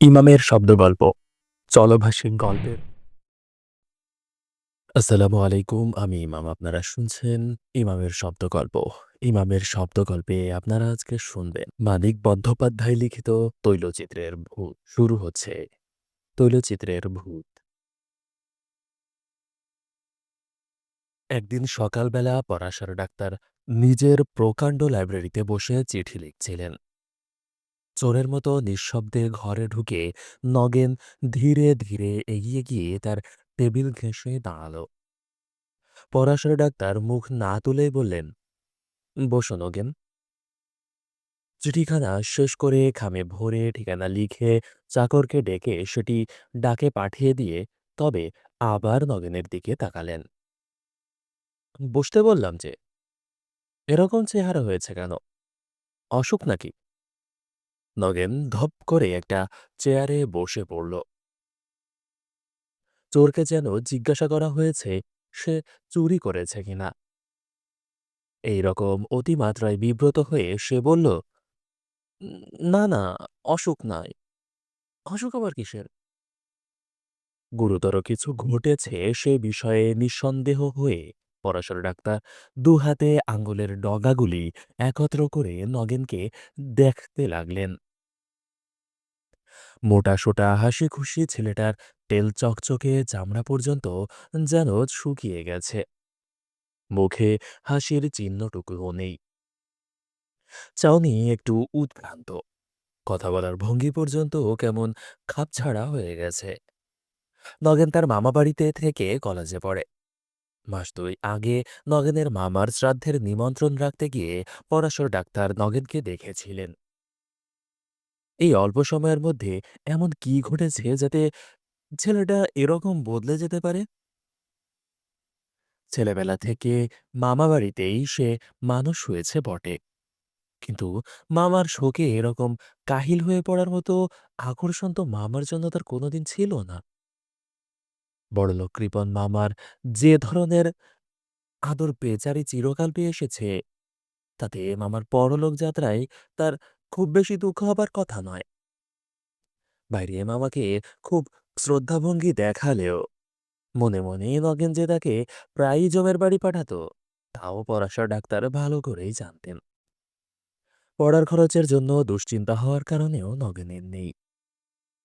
ইমামের শব্দগল্প চলভাষিক গল্পের। আসসালামু আলাইকুম, আমি ইমাম, আপনারা শুনছেন ইমামের শব্দগল্প। ইমামের শব্দগল্পে আপনারা আজকে শুনবেন মানিক বন্দ্যোপাধ্যায় লিখিত তৈলচিত্রের ভূত। শুরু হচ্ছে তৈলচিত্রের ভূত। একদিন সকালবেলা পরাশর ডাক্তার নিজের প্রকাণ্ড লাইব্রেরিতে বসে চিঠি লিখছিলেন। চোরের মতো নিঃশব্দে ঘরে ঢুকে নগেন ধীরে ধীরে এগিয়ে গিয়ে তার টেবিল ঘেঁষে দাঁড়াল। পরাশর ডাক্তার মুখ না তুলেই বললেন, বসো নগেন। চিঠিখানা শেষ করে খামে ভরে ঠিকানা লিখে চাকরকে ডেকে সেটি ডাকে পাঠিয়ে দিয়ে তবে আবার নগেনের দিকে তাকালেন। বসতে বললাম যে, এরকম চেহারা হয়েছে কেন? অসুখ নাকি? নগেন ধপ করে একটা চেয়ারে বসে পড়ল। চোরকে যেন জিজ্ঞাসা করা হয়েছে, সে চুরি করেছে কিনা। এই রকম অতিমাত্রায় বিব্রত হয়ে সে বলল না না, অসুখ নাই। অসুখ আবার কিসের? গুরুতর কিছু ঘটেছে সে বিষয়ে নিঃসন্দেহ হয়ে পরাশর ডাক্তার দু হাতে আঙ্গুলের ডগাগুলি একত্র করে নগেনকে দেখতে লাগলেন। মোটা সোটা হাসি খুশি ছেলেটার তেল চকচকে চামড়া পর্যন্ত যেন শুকিয়ে গেছে। মুখে হাসির চিহ্নটুকুও নেই। চাউনি একটু উদ্ভ্রান্ত। কথা বলার ভঙ্গি পর্যন্ত কেমন খাপছাড়া হয়ে গেছে। নগেন তার মামা বাড়িতে থেকে কলেজে পড়ে। মাস দুই আগে নগেনের মামার শ্রাদ্ধের নিমন্ত্রণ রাখতে গিয়ে পরাশর ডাক্তার নগেনকে দেখেছিলেন। এই অল্প সময়ের মধ্যে এমন কি ঘটেছে যাতে ছেলেটা এরকম বদলে যেতে পারে? ছেলেবেলা থেকে মামা বাড়িতেই সে মানুষ হয়েছে বটে। কিন্তু মামার শোকে এরকম কাহিল হয়ে পড়ার মতো আকর্ষণ তো মামার জন্য তার কোনোদিন ছিল না। বড়লোক কৃপন মামার যে ধরনের আদর, বেচারি চিরকাল পেয়ে এসেছে, তাতে মামার পরলোক যাত্রায় তার খুব বেশি দুঃখ হবার কথা নয়। বাইরে মামাকে খুব শ্রদ্ধাভঙ্গি দেখালেও মনে মনে নগেন যে তাকে প্রায়ই জমের বাড়ি পাঠাতো, তাও পরাশর ডাক্তার ভালো করেই জানতেন। পড়ার খরচের জন্য দুশ্চিন্তা হওয়ার কারণেও নগেনের নেই।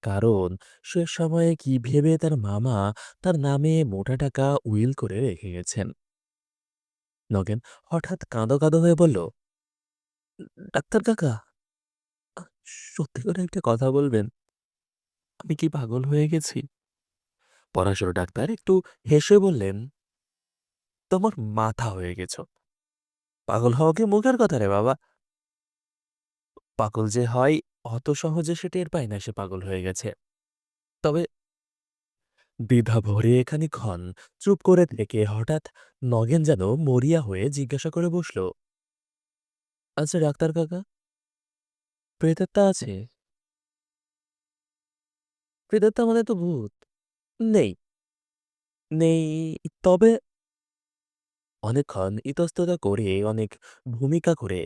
কারণ সে সময়ে কি ভেবে তার মামা তার নামে মোটা টাকা উইল করে রেখে গেছেন। নগেন হঠাৎ কাঁদো কাঁদো হয়ে বলল, ডাক্তার কাকা সত্যি করে একটা কথা বলবেন? আমি কি পাগল হয়ে গেছি? পরাশর ডাক্তার একটু হেসে বললেন, তোমার মাথা হয়ে গেছ। পাগল হওয়া কি মুখের কথা রে বাবা? পাগল যে হয়, অত সহজে সে টের পায় না সে পাগল হয়ে গেছে। তবে দ্বিধা ভরে খানিকক্ষণ চুপ করে থেকে হঠাৎ নগেন যেন মরিয়া হয়ে জিজ্ঞাসা করে বসল আচ্ছা ডাক্তার কাকা প্রেতাত্মা আছে? প্রেতাত্মা মানে তো ভূত। নেই। নেই, তবে অনেকক্ষণ ইতস্ততা করে, অনেক ভূমিকা করে,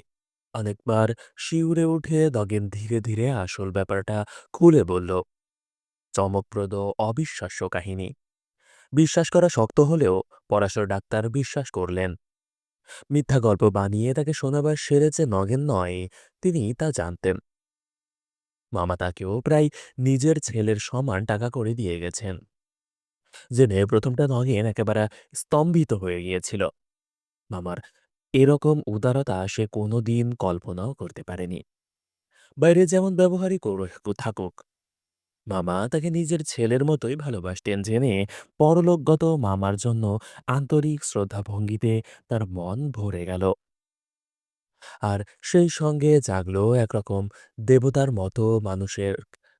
অনেকবার শিউরে উঠে দগেন ধীরে ধীরে আসল ব্যাপারটা খুলে বলল, চমকপ্রদ অবিশ্বাস্য কাহিনী। বিশ্বাস করা শক্ত হলেও পরাশর ডাক্তার বিশ্বাস করলেন। মিথ্যা গল্প বানিয়ে তাকে শোনাবার সেরেছে নগেন নয়, তিনি তা জানতেন। মামা তাকেও প্রায় নিজের ছেলের সমান টাকা করে দিয়ে গেছেন। জেনে প্রথমটা নগেন একেবারে স্তম্ভিত হয়ে গিয়েছিল। মামার এরকম উদারতা সে কোনোদিন কল্পনাও করতে পারেনি। বাইরে যেমন ব্যবহারই থাকুক মামা তাকে নিজের ছেলের মতোই ভালোবাসতেন, জেনে পরলোকগত মামার জন্য আন্তরিক শ্রদ্ধাভঙ্গিতে তার মন ভরে গেল। আর সেই সঙ্গে জাগলো একরকম দেবতার মতো মানুষের,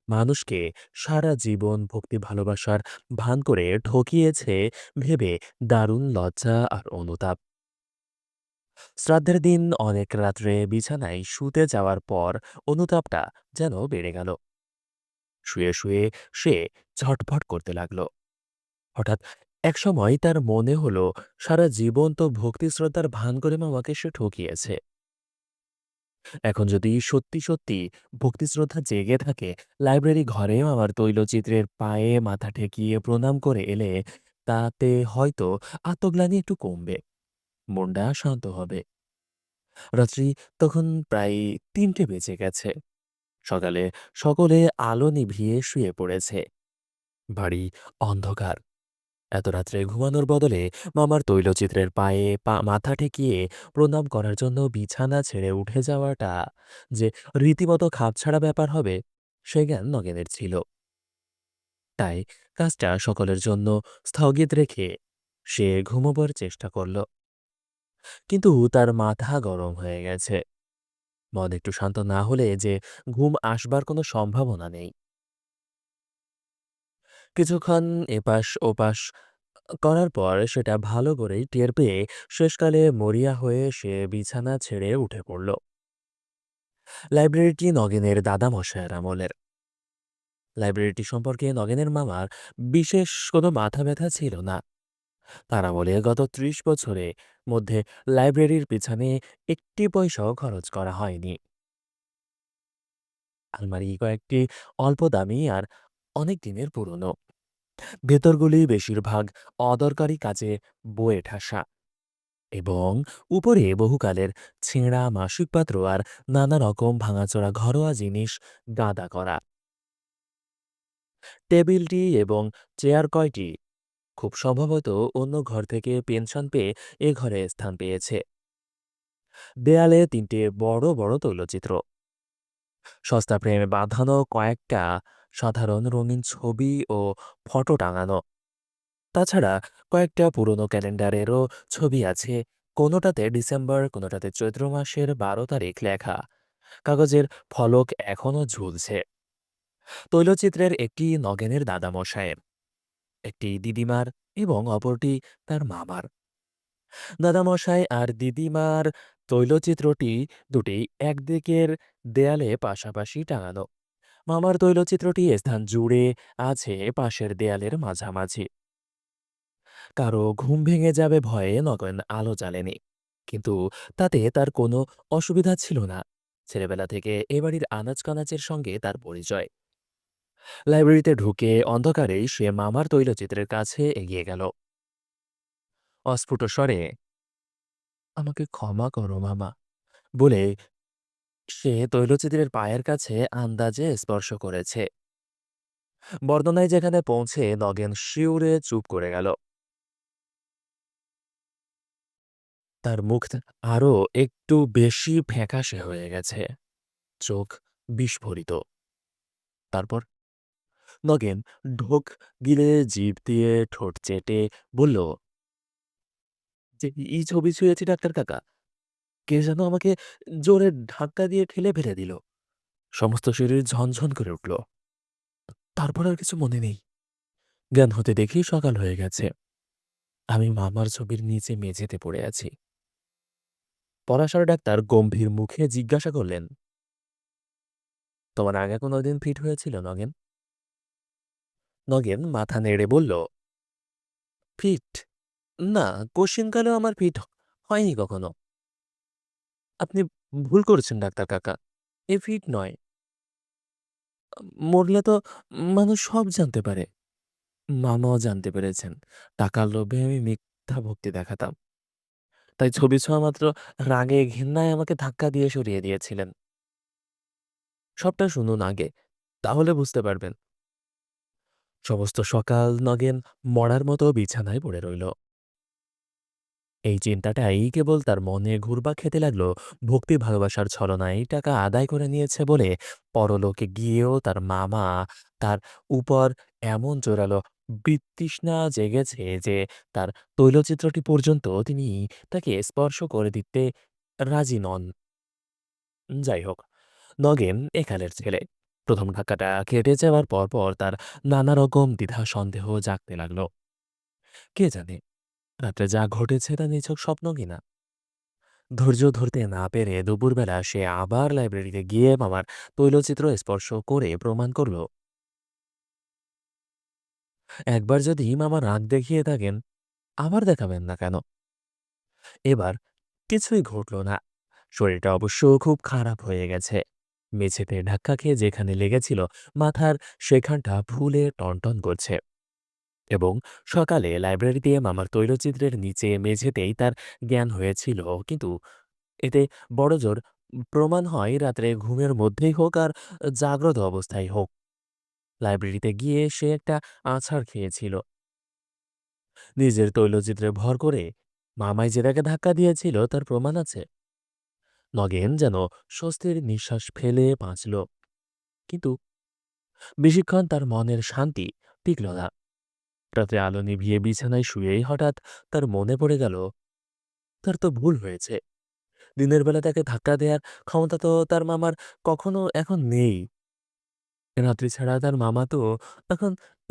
মানুষকে সারা জীবন ভক্তি ভালোবাসার ভান করে ঠকিয়েছে ভেবে দারুণ লজ্জা আর অনুতাপ। শ্রাদ্ধের দিন অনেক রাত্রে বিছানায় শুতে যাওয়ার পর অনুতাপটা যেন বেড়ে গেল। শুয়ে শুয়ে সে ঝটফট করতে লাগল হঠাৎ একসময় তার মনে হলো সারা জীবন তো ভক্তি শ্রদ্ধার ভান করে মামাকে সে ঠকিয়েছে এখন যদি সত্যি, সত্যি ভক্তিশ্রদ্ধা জেগে থাকে, লাইব্রেরি ঘরে মামার তৈলচিত্রের পায়ে মাথা ঠেকিয়ে প্রণাম করে এলে তাতে হয়তো আত্মগ্লানি একটু কমবে। মনটা শান্ত হবে। রাত্রি তখন প্রায় তিনটে বেজে গেছে। সকালে সকলে আলো নিভিয়ে শুয়ে পড়েছে। বাড়ি অন্ধকার। এত রাত্রে ঘুমানোর বদলে মামার তৈলচিত্রের পায়ে পা মাথা ঠেকিয়ে প্রণাম করার জন্য বিছানা ছেড়ে উঠে যাওয়াটা যে রীতিমতো খাপছাড়া ব্যাপার হবে, সে জ্ঞান নগেনের ছিল। তাই কাজটা সকলের জন্য স্থগিত রেখে সে ঘুমোবার চেষ্টা করল। কিন্তু তার মাথা গরম হয়ে গেছে। মন একটু শান্ত না হলে যে ঘুম আসবার কোনো সম্ভাবনা নেই। কিছুক্ষণ এপাশ ওপাশ করার পর সেটা ভালো করেই টের পেয়ে শেষকালে মরিয়া হয়ে সে বিছানা ছেড়ে উঠে পড়ল। লাইব্রেরিটি নগেনের দাদামশায়ের আমলের। লাইব্রেরিটি সম্পর্কে নগেনের মামার বিশেষ কোনো মাথা ব্যথা ছিল না। তার আমলে গত ৩০ বছরে মধ্যে লাইব্রেরির পিছনে একটি পয়সাও খরচ করা হয়নি। আলমারি কয়েকটি অল্প দামি আর অনেক দিনের পুরনো। ভেতরগুলি বেশিরভাগ অদরকারি কাজে বয়ে ঠাসা এবং উপরে বহুকালের ছেঁড়া মাসিক পাত্র আর নানা রকম ভাঙাচোরা ঘরোয়া জিনিস গাদা করা টেবিলটি এবং চেয়ার কয়টি খুব সম্ভবত অন্য ঘর থেকে পেনশন পেয়ে এ ঘরে স্থান পেয়েছে। দেয়ালে তিনটে বড় বড় তৈলচিত্র। সস্তা প্রেমে বাঁধানো কয়েকটা সাধারণ রঙিন ছবি ও ফটো টাঙানো। তাছাড়া কয়েকটা পুরনো ক্যালেন্ডারেরও ছবি আছে। কোনোটাতে ডিসেম্বর, কোনোটাতে চৈত্র মাসের বারো তারিখ লেখা। কাগজের ফলক এখনও ঝুলছে। তৈলচিত্রের একটি নগেনের দাদামশায়ের একটি দিদিমার এবং অপরটি তার মামার। দাদামশাই আর দিদিমার তৈলচিত্রটি দুটি একদিকের দেয়ালে পাশাপাশি টাঙানো। মামার তৈলচিত্রটি স্থান জুড়ে আছে পাশের দেয়ালের মাঝামাঝি। কারও ঘুম ভেঙে যাবে ভয়ে নগেন আলো জ্বালেনি, কিন্তু তাতে তার কোনো অসুবিধা ছিল না। ছেলেবেলা থেকে এ বাড়ির আনাজ-কানাচের সঙ্গে তার পরিচয়। লাইব্রেরিতে ঢুকে অন্ধকারেই সে মামার তৈলচিত্রের কাছে এগিয়ে গেল। অস্ফুট স্বরে, আমাকে ক্ষমা করো মামা, বলে সে তৈলচিত্রের পায়ের কাছে আন্দাজে স্পর্শ করেছে। বর্ণনায় যেখানে পৌঁছে নগেন শিউরে চুপ করে গেল। তার মুখ আরও একটু বেশি ফ্যাকাশে হয়ে গেছে। চোখ বিস্ফোরিত। তারপর নগেন ঢোক গিলে জিভ দিয়ে ঠোঁট চেটে বলল, যে এই ছবি ছুঁয়েছি, ডাক্তার কাকা। কে যেন আমাকে জোরে ধাক্কা দিয়ে ঠেলে ফেলে দিল। সমস্ত শরীর ঝনঝন করে উঠল। তারপর আর কিছু মনে নেই। জ্ঞান হতে দেখি সকাল হয়ে গেছে। আমি মামার ছবির নিচে মেঝেতে পড়ে আছি। পরাশর ডাক্তার গম্ভীর মুখে জিজ্ঞাসা করলেন, তোমার আগে কোনোদিন ফিট হয়েছিল নগেন? নগেন মাথা নেড়ে বলল, ফিট? না, কোশ্চিনকালেও আমার ফিট হয়নি কখনো। আপনি ভুল করেছেন, ডাক্তার কাকা। এ ফিট নয়। মরলে তো মানুষ সব জানতে পারে। মামাও জানতে পেরেছেন। টাকার লোভে আমি মিথ্যা ভক্তি দেখাতাম। তাই ছবি ছোঁয়া মাত্র রাগে ঘৃণায় আমাকে ধাক্কা দিয়ে সরিয়ে দিয়েছিলেন। সবটা শুনুন আগে, তাহলে বুঝতে পারবেন। সমস্ত সকাল নগেন মরার মতো বিছানায় পড়ে রইল। এই চিন্তাটাই কেবল তার মনে ঘুরবা খেতে লাগল, ভক্তি ভালোবাসার ছলনায় টাকা আদায় করে নিয়েছে বলে পরলোকে গিয়েও তার মামা তার উপর এমন জোরালো বিতৃষ্ণা জেগেছে যে তার তৈলচিত্রটি পর্যন্ত তিনি তাকে স্পর্শ করে দিতে রাজি নন। যাই হোক, নগেন এখানের ছেলে। প্রথম ধাক্কাটা কেটে যাওয়ার পরপর তার নানা রকম দ্বিধা, সন্দেহ জাগতে লাগল। কে জানে, রাত্রে যা ঘটেছে তা নিছক স্বপ্ন কিনা ধৈর্য ধরতে না পেরে দুপুরবেলা সে আবার লাইব্রেরিতে গিয়ে মামার তৈলচিত্র স্পর্শ করে প্রমাণ করল। একবার যদি মামা রাগ দেখিয়ে থাকেন, আবার দেখাবেন না কেন? এবার কিছুই ঘটল না। শরীরটা অবশ্য খুব খারাপ হয়ে গেছে। মেঝেতে ধাক্কা খেয়ে যেখানে লেগেছিল, মাথার সেখানটা ভুলে টনটন করছে এবং সকালে লাইব্রেরিতে মামার তৈলচিত্রের নিচে মেঝেতেই তার জ্ঞান হয়েছিল। কিন্তু এতে বড়জোর প্রমাণ হয় রাত্রে ঘুমের মধ্যেই হোক আর জাগ্রত অবস্থায় হোক। লাইব্রেরিতে গিয়ে সে একটা আছাড় খেয়েছিল। নিজের তৈলচিত্রে ভর করে মামাই যে তাকে ধাক্কা দিয়েছিল, তার প্রমাণ আছে। নগেন যেন স্বস্তির নিঃশ্বাস ফেলে বাঁচল। কিন্তু বেশিক্ষণ তার মনের শান্তি টিকল না। রাতে আলো নিভিয়ে বিছানায় শুয়েই হঠাৎ তার মনে পড়ে গেল, তার তো ভুল হয়েছে। দিনের বেলা তাকে ধাক্কা দেওয়ার ক্ষমতা তো তার মামার কখনো এখন নেই। রাত্রি ছাড়া তার মামা তো এখন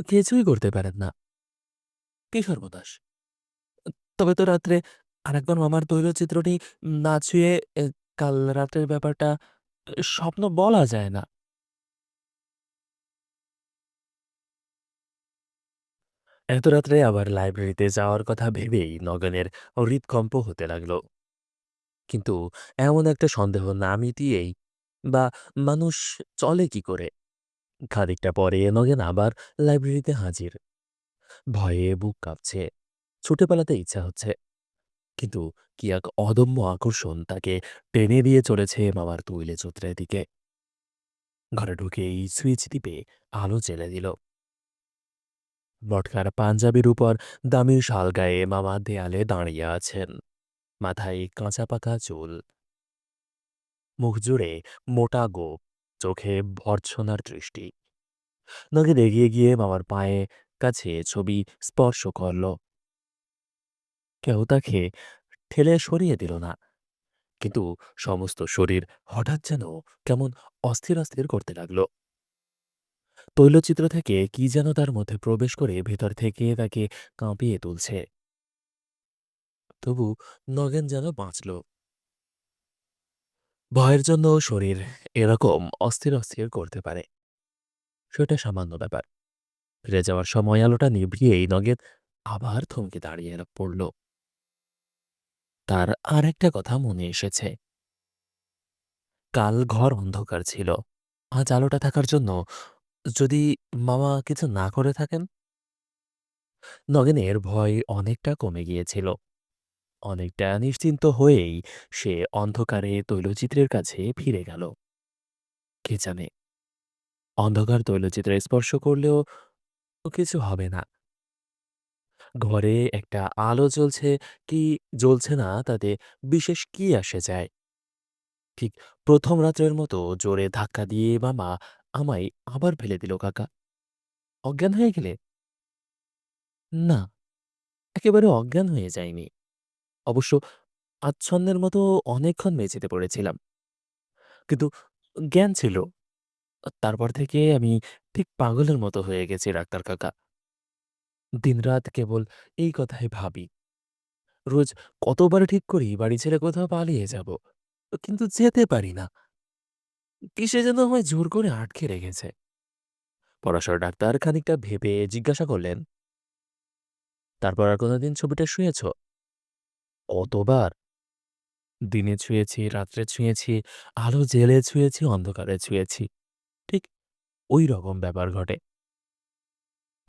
কিছুই করতে পারেন না। কি সর্বনাশ। তবে তো রাত্রে আরেকবার মামার তৈলচিত্রটি না ছুঁয়ে কাল রাতের ব্যাপারটা স্বপ্ন বলা যায় না। এত রাত্রে আবার লাইব্রেরিতে যাওয়ার কথা ভেবেই নগেনের হৃদকম্প হতে লাগল। কিন্তু এমন একটা সন্দেহ না মিটিয়েই বা মানুষ চলে কি করে? খানিকটা পরে নগেন আবার লাইব্রেরিতে হাজির। ভয়ে বুক কাঁপছে। ছুটে পালাতে ইচ্ছা হচ্ছে। কিন্তু কি এক অদম্য আকর্ষণ তাকে টেনে দিয়ে চলেছে মামার তৈলে চোত্রের দিকে। ঘরে ঢুকেই সুইচ টিপে আলো জ্বেলে দিল। বটকার পাঞ্জাবির উপর দামি শাল গায়ে মামা দেয়ালে দাঁড়িয়ে আছেন। মাথায় কাঁচা পাকা চুল। মুখ জুড়ে মোটা গোপ, চোখে ভর্ৎসনার দৃষ্টি। নগেন এগিয়ে গিয়ে মামার পায়ে কাছে ছবি স্পর্শ করল। কেউ তাকে ঠেলে সরিয়ে দিল না। কিন্তু সমস্ত শরীর হঠাৎ যেন কেমন অস্থির অস্থির করতে লাগল। তৈলচিত্র থেকে কি যেন তার মধ্যে প্রবেশ করে ভেতর থেকে তাকে কাঁপিয়ে তুলছে। তবু নগেন যেন বাঁচল। ভয়ের জন্য শরীর এরকম অস্থির অস্থির করতে পারে। সেটা সামান্য ব্যাপার। ফিরে যাওয়ার সময় আলোটা নিভিয়েই নগেন আবার থমকে দাঁড়িয়ে পড়ল। তার আর একটা কথা মনে এসেছে। কাল ঘর অন্ধকার ছিল। আজ আলোটা থাকার জন্য যদি মামা কিছু না করে থাকেন? নগেনের ভয় অনেকটা কমে গিয়েছিল। অনেকটা নিশ্চিন্ত হয়েই সে অন্ধকারে তৈলচিত্রের কাছে ফিরে গেল। কে জানে? অন্ধকার তৈলচিত্রে স্পর্শ করলেও কিছু হবে না। ঘরে একটা আলো জ্বলছে কি জ্বলছে না তাতে বিশেষ কি আসে যায়? ঠিক প্রথম রাত্রের মতো জোরে ধাক্কা দিয়ে মামা আমায় আবার ফেলে দিল, কাকা। অজ্ঞান হয়ে গেলে? না, একেবারে অজ্ঞান হয়ে যায়নি। অবশ্য আচ্ছন্নের মতো অনেকক্ষণ মেঝেতে পড়েছিলাম। কিন্তু জ্ঞান ছিল। তারপর থেকে আমি ঠিক পাগলের মতো হয়ে গেছি, ডাক্তার কাকা। দিনরাত কেবল এই কথাই ভাবি। রোজ কতবার ঠিক করি বাড়ি ছেড়ে কোথাও পালিয়ে যাব, কিন্তু যেতে পারি না। কিসে যেন আমায় জোর করে আটকে রেখেছে। পড়াশোনা ডাক্তার খানিকটা ভেবে জিজ্ঞাসা করলেন, তারপর আর কোনোদিন ছবিটা শুয়েছ? কতবার? দিনে ছুঁয়েছি, রাত্রে ছুঁয়েছি, আলো জেলে ছুঁয়েছি, অন্ধকারে ছুঁয়েছি। ঠিক ওই রকম ব্যাপার ঘটে।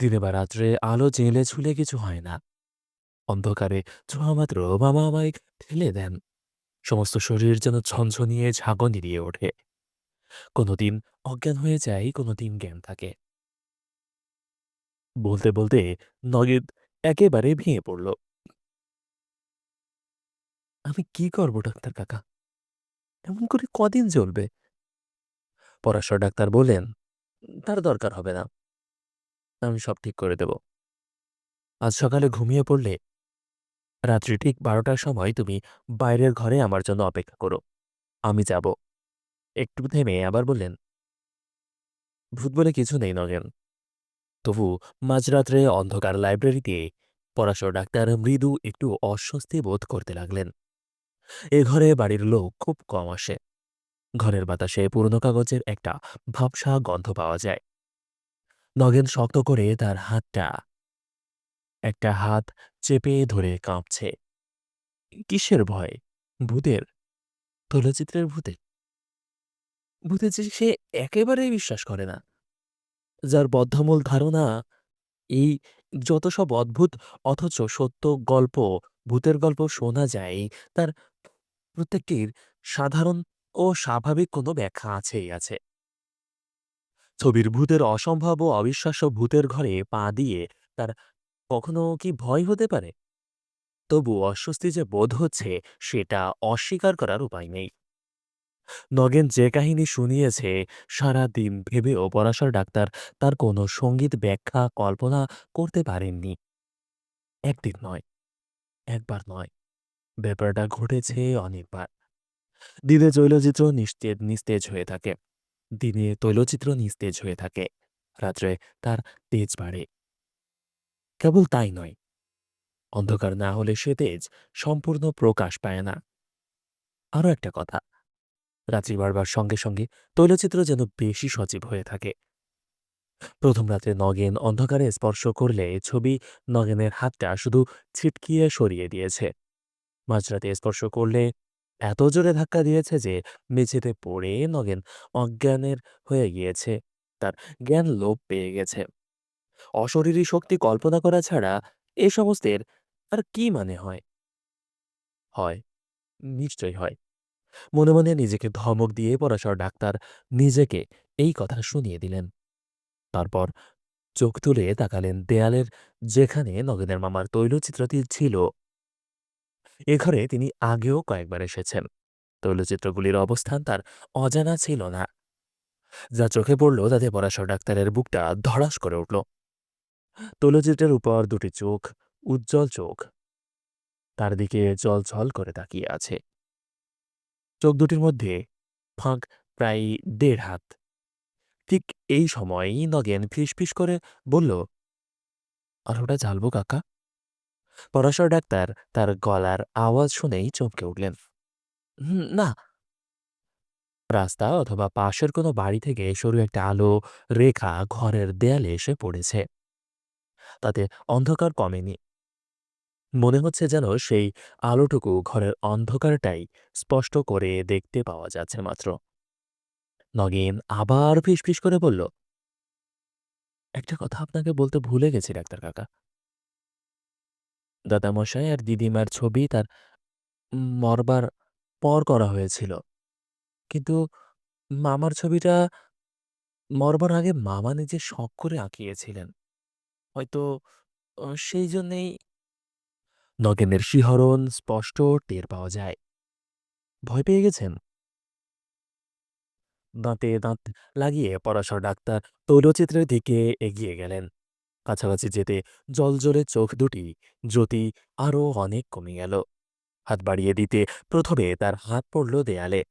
দিনে বা রাত্রে আলো জেলে ছুলে কিছু হয় না। অন্ধকারে ছোঁয়া মাত্র মামা আমায় ঠেলে দেন। সমস্ত শরীর যেন ঝনঝনিয়ে ঝাঁকনি দিয়ে ওঠে। কোনোদিন অজ্ঞান হয়ে যায়, কোনোদিন জ্ঞান থাকে। বলতে বলতে নগেদ একেবারে ভেঙে পড়ল। আমি কি করব, ডাক্তার কাকা? এমন করে কদিন চলবে পরাশর ডাক্তার বলেন তার দরকার হবে না। আমি সব ঠিক করে দেব। আজ সকালে ঘুমিয়ে পড়লে রাত্রি ঠিক বারোটার সময় তুমি বাইরের ঘরে আমার জন্য অপেক্ষা করো। আমি যাব। একটু থেমে আবার বললেন, ভূত বলে কিছু নেই নগেন। তবু মাঝরাত্রে অন্ধকার লাইব্রেরিতে পরাশর ডাক্তার মৃদু একটু অস্বস্তি বোধ করতে লাগলেন। এ ঘরে বাড়ির লোক খুব কম আসে। ঘরের বাতাসে পুরনো কাগজের একটা ভাবসা গন্ধ পাওয়া যায়। নগেন শক্ত করে তার হাতটা একটা হাত চেপে ধরে কাঁপছে কিসের ভয় ভূতের তৈলচিত্রের ভূতে? ভূতে যে সে একেবারেই বিশ্বাস করে না। যার বদ্ধমূল ধারণা এই যত সব অদ্ভুত অথচ সত্য গল্প, ভূতের গল্প শোনা যায়, তার প্রত্যেকটির সাধারণ ও স্বাভাবিক কোনো ব্যাখ্যা আছেই আছে। ছবির ভূতের অসম্ভব ও অবিশ্বাস্য ভূতের ঘরে পা দিয়ে তার কখনো কি ভয় হতে পারে? তবু অস্বস্তি যে বোধ হচ্ছে সেটা অস্বীকার করার উপায় নেই। নগেন যে কাহিনী শুনিয়েছে সারাদিন ভেবেও পরাশর ডাক্তার তার কোনো সংগীত ব্যাখ্যা কল্পনা করতে পারেননি। একদিন নয়, একবার নয়, ব্যাপারটা ঘটেছে অনেকবার। দিনে তৈলচিত্র নিস্তেজ নিস্তেজ হয়ে থাকে। দিনে তৈলচিত্র নিস্তেজ হয়ে থাকে। রাত্রে তার তেজ বাড়ে। কেবল তাই নয়, অন্ধকার না হলে সে তেজ সম্পূর্ণ প্রকাশ পায় না। আরও একটা কথা, রাত্রি বাড়বার সঙ্গে সঙ্গে তৈলচিত্র যেন বেশি সজীব হয়ে থাকে। প্রথম রাতে নগেন অন্ধকারে স্পর্শ করলে ছবি নগেনের হাতটা শুধু ছিটকিয়ে সরিয়ে দিয়েছে। মাঝরাতে স্পর্শ করলে এত জোরে ধাক্কা দিয়েছে যে মেঝেতে পড়ে নগেন অজ্ঞানের হয়ে গিয়েছে। তার জ্ঞান লোপ পেয়ে গেছে। অশরীরী শক্তি কল্পনা করা ছাড়া এ সমস্তের আর কি মানে হয়? হয়, নিশ্চয়ই হয়। মনে মনে নিজেকে ধমক দিয়ে পরাশর ডাক্তার নিজেকে এই কথা শুনিয়ে দিলেন। তারপর চোখ তুলে তাকালেন দেয়ালের যেখানে নগেনের মামার তৈলচিত্রটি ছিল। এ ঘরে তিনি আগেও কয়েকবার এসেছেন। তৈলচিত্রগুলির অবস্থান তার অজানা ছিল না। যা চোখে পড়ল তাতে পরাশর ডাক্তারের বুকটা ধড়াস করে উঠল। তৈলচিত্রের উপর দুটি চোখ, উজ্জ্বল চোখ, তার দিকে জলঝল করে তাকিয়ে আছে। চোখ দুটির মধ্যে ফাঁক প্রায় দেড় হাত। ঠিক এই সময়ই নগেন ফিসফিস করে বলল, আর ওটা জ্বালব কাকা? পরাশর ডাক্তার তার গলার আওয়াজ শুনেই চমকে উঠলেন। না। রাস্তা অথবা পাশের কোনো বাড়ি থেকে সরু একটা আলো রেখা ঘরের দেয়ালে এসে পড়েছে। তাতে অন্ধকার কমেনি। মনে হচ্ছে যেন সেই আলোটুকু ঘরের অন্ধকারটাই স্পষ্ট করে দেখতে পাওয়া যাচ্ছে মাত্র। নগেন আবার ফিসফিস করে বলল, একটা কথা আপনাকে বলতে ভুলে গেছি ডাক্তার কাকা। দাদামশাই আর দিদিমার ছবি তার মরবার পর করা হয়েছিল। কিন্তু মামার ছবিটা মরবার আগে মামা নিজে শখ করে আঁকিয়েছিলেন। হয়তো সেই জন্যেই নগেনের শিহরণ স্পষ্ট টের পাওয়া যায়। ভয় পেয়ে গেছেন? দাঁতে দাঁত লাগিয়ে পরাশর ডাক্তার তৈলচিত্রের দিকে এগিয়ে গেলেন। কাছাকাছি যেতে জ্বলজ্বলে চোখ দুটি জ্যোতি আরও অনেক কমে গেল। হাত বাড়িয়ে দিতে প্রথমে তার হাত পড়ল দেয়ালে।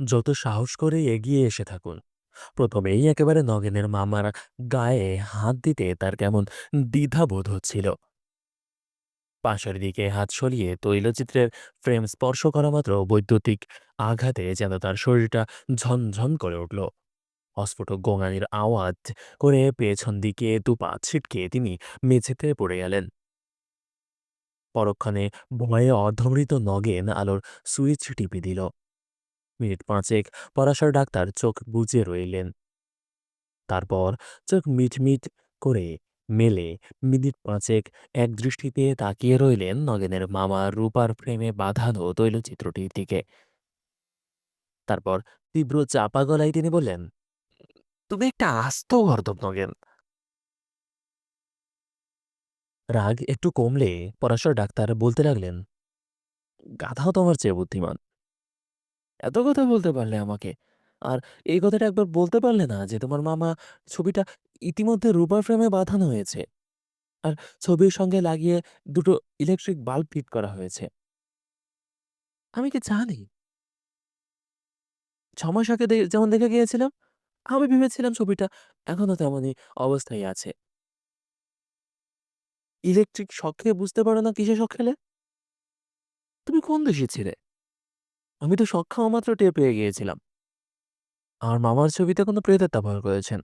যত সাহস করে এগিয়ে এসে থাকুন। প্রথমেই একেবারে নগেনের মামার গায়ে হাত দিতে তার কেমন দ্বিধাবোধ হচ্ছিল। পাশের দিকে হাত সরিয়ে তৈলচিত্রের ফ্রেম স্পর্শ করা মাত্র বৈদ্যুতিক আঘাতে যেন তার শরীরটা ঝনঝন করে উঠল। অস্ফুট গোঙানির আওয়াজ করে পেছন দিকে দুপা ছিটকে তিনি মেঝেতে পড়ে গেলেন। পরক্ষণে ভয়ে অধমৃত নগেন আলোর সুইচ টিপে দিল। মিনিট পাঁচেক পরাশর ডাক্তার চোখ বুজে রইলেন। তারপর চোখ মিটমিট করে মেলে মিনিট পাঁচেক একদৃষ্টিতে তাকিয়ে রইলেন নগেনের মামা রূপার ফ্রেমে বাঁধানো তৈলচিত্রটির দিকে। তারপর তীব্র চাপা গলায় তিনি বললেন, তুমি একটা আস্ত গর্দভ নগেন। রাগ একটু কমলে পরাশর ডাক্তার বলতে লাগলেন, গাধাও তোমার চেয়ে বুদ্ধিমান। এত কথা বলতে পারলে আমাকে। আর এই কথাটা একবার বলতে পারলে না যে তোমার মামা ছবিটা ইতিমধ্যে রূপার ফ্রেমে বাঁধানো হয়েছে। আর ছবির সঙ্গে লাগিয়ে দুটো ইলেকট্রিক বাল্ব ফিট করা হয়েছে। আমি কি জানি? ৬ মাস আগে যেমন দেখে গিয়েছিলাম, আমি ভেবেছিলাম ছবিটা এখনও তেমনই অবস্থায় আছে। ইলেকট্রিক শক খেয়ে বুঝতে পারো না কিসে শখ খেলে? তুমি কোন দেশে ছিলে? আমি তো শক খাওয়া মাত্র টের পেয়ে গিয়েছিলাম। আমার মামার ছবিতে কোনো প্রেতাত্মা ব্যবহার করেছেন।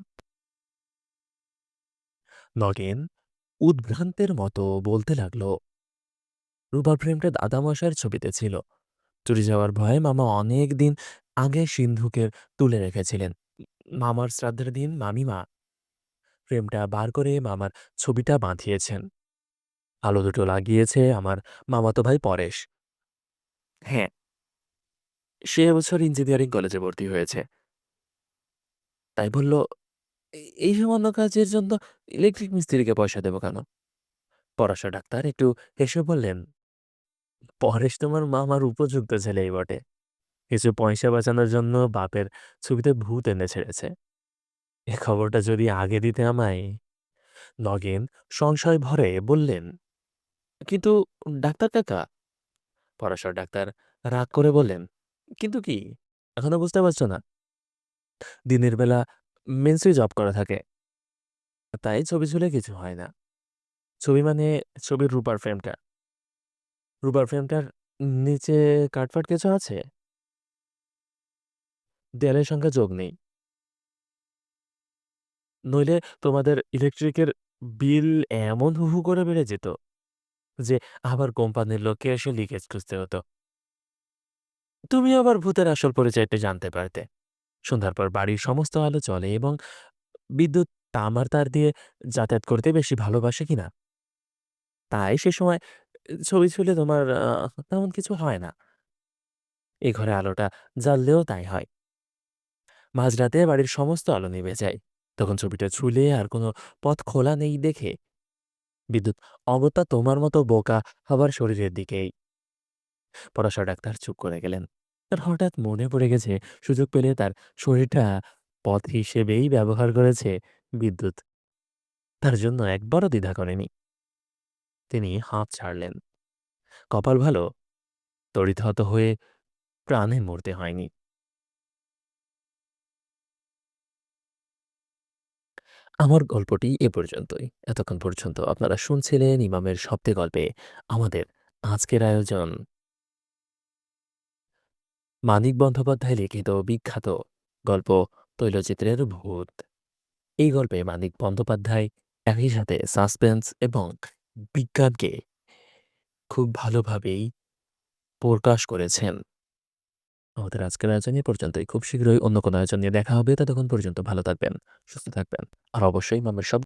নগেন উদ্ভ্রান্তের মতো বলতে লাগল, রূপার ফ্রেমটা দাদামশাইয়ের ছবিতে ছিল। চুরি যাওয়ার ভয়ে মামা অনেক দিন আগে সিন্ধুকের তুলে রেখেছিলেন। মামার শ্রাদ্ধের দিন মামিমা ফ্রেমটা বার করে মামার ছবিটা বাঁধিয়েছেন। আলো দুটো লাগিয়েছে আমার মামাতো ভাই পরেশ। হ্যাঁ। সে এবছর ইঞ্জিনিয়ারিং কলেজে ভর্তি হয়েছে। তাই বলল, এই সামান্য কাজের জন্য ইলেকট্রিক মিস্ত্রিকে পয়সা দেব কেন?" পরাশা ডাক্তার একটু হেসে বললেন, "পরেশ তোমার মামার উপযুক্ত ছেলেই বটে। কিছু পয়সা বাঁচানোর জন্য বাপের ছবিতে ভূত এনে ছেড়েছে। এ খবরটা যদি আগে দিতে আমায়।" নগেন সংশয় ভরে বললেন, "কিন্তু ডাক্তার কাকা" পরাশর ডাক্তার রাগ করে বললেন, "কিন্তু কি? এখনও বুঝতে পারছ না? দিনের বেলা মেন্সে জব করা থাকে। তাই ছবি ঝুলে কিছু হয় না। ছবি মানে ছবির রূপার ফ্রেমটা। রূপার ফ্রেমটার নিচে কাটফাট কিছু আছে? দেয়ালের সঙ্গে যোগ নেই। নইলে তোমাদের ইলেকট্রিকের বিল এমন হু, হু করে বেড়ে যেত যে আবার কোম্পানির লোককে এসে লিকেজ খুঁজতে হতো। তুমি আবার ভূতের আসল পরিচয়টা জানতে পারতে। সন্ধ্যার পর বাড়ির সমস্ত আলো চলে এবং বিদ্যুৎ তামার তার দিয়ে যাতায়াত করতে বেশি ভালোবাসে কিনা। তাই সে সময় ছবি ছুলে তোমার তেমন কিছু হয় না। এ ঘরে আলোটা জ্বাললেও তাই হয়। মাঝরাতে বাড়ির সমস্ত আলো নিভে যায়। তখন ছবিটা ছুলে আর কোনো পথ খোলা নেই দেখে বিদ্যুৎ অগত্যা তোমার মতো বোকা হবার শরীরের দিকেই। পরাশা ডাক্তার চুপ করে গেলেন। তার হঠাৎ মনে পড়ে গেছে সুযোগ পেলে তার শরীরটা পথ হিসেবেই ব্যবহার করেছে বিদ্যুৎ। তার জন্য একবারও দ্বিধা করেনি। তিনি হাঁপ ছাড়লেন। কপাল ভালো, তড়িৎহত হয়ে প্রাণে মরতে হয়নি। আমার গল্পটি এ পর্যন্তই। এতক্ষণ পর্যন্ত আপনারা শুনছিলেন ইমামের শব্দে গল্পে আমাদের আজকের আয়োজন। মানিক বন্দ্যোপাধ্যায় লিখিত বিখ্যাত গল্প তৈলচিত্রের ভূত। এই গল্পে মানিক বন্দ্যোপাধ্যায় একই সাথে সাসপেন্স এবং বিজ্ঞানকে খুব ভালোভাবেই প্রকাশ করেছেন। আমাদের আজকের আয়োজন এ পর্যন্তই। খুব শীঘ্রই অন্য কোনো আয়োজন নিয়ে দেখা হবে। ততক্ষণ পর্যন্ত ভালো থাকবেন, সুস্থ থাকবেন। আর অবশ্যই মামের শব্দ